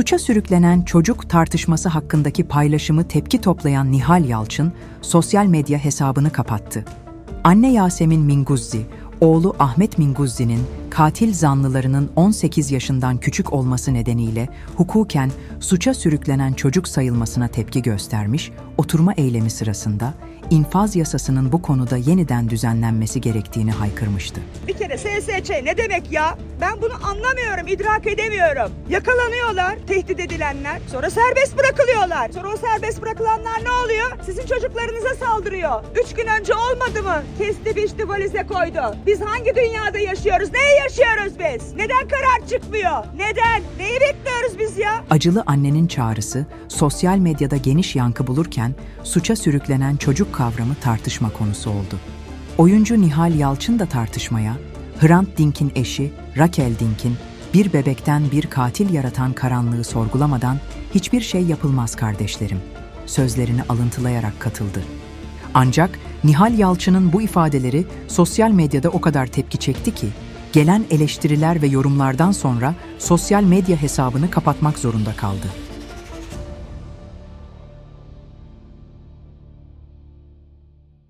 Suça sürüklenen çocuk tartışması hakkındaki paylaşımı tepki toplayan Nihal Yalçın, sosyal medya hesabını kapattı. Anne Yasemin Minguzzi, oğlu Ahmet Minguzzi'nin katil zanlılarının 18 yaşından küçük olması nedeniyle hukuken suça sürüklenen çocuk sayılmasına tepki göstermiş, oturma eylemi sırasında infaz yasasının bu konuda yeniden düzenlenmesi gerektiğini haykırmıştı. Bir kere SSÇ ne demek ya? Ben bunu anlamıyorum, idrak edemiyorum. Yakalanıyorlar, tehdit edilenler. Sonra serbest bırakılıyorlar. Sonra o serbest bırakılanlar ne oluyor? Sizin çocuklarınıza saldırıyor. Üç gün önce olmadı mı? Kesti biçti valize koydu. Biz hangi dünyada yaşıyoruz? Neyi yaşıyoruz biz? Neden karar çıkmıyor? Neden? Neyi bekliyoruz biz ya? Acılı annenin çağrısı sosyal medyada geniş yankı bulurken suça sürüklenen çocuk kavramı tartışma konusu oldu. Oyuncu Nihal Yalçın da tartışmaya, Hrant Dink'in eşi Raquel Dink'in bir bebekten bir katil yaratan karanlığı sorgulamadan hiçbir şey yapılmaz kardeşlerim sözlerini alıntılayarak katıldı. Ancak Nihal Yalçın'ın bu ifadeleri sosyal medyada o kadar tepki çekti ki gelen eleştiriler ve yorumlardan sonra sosyal medya hesabını kapatmak zorunda kaldı.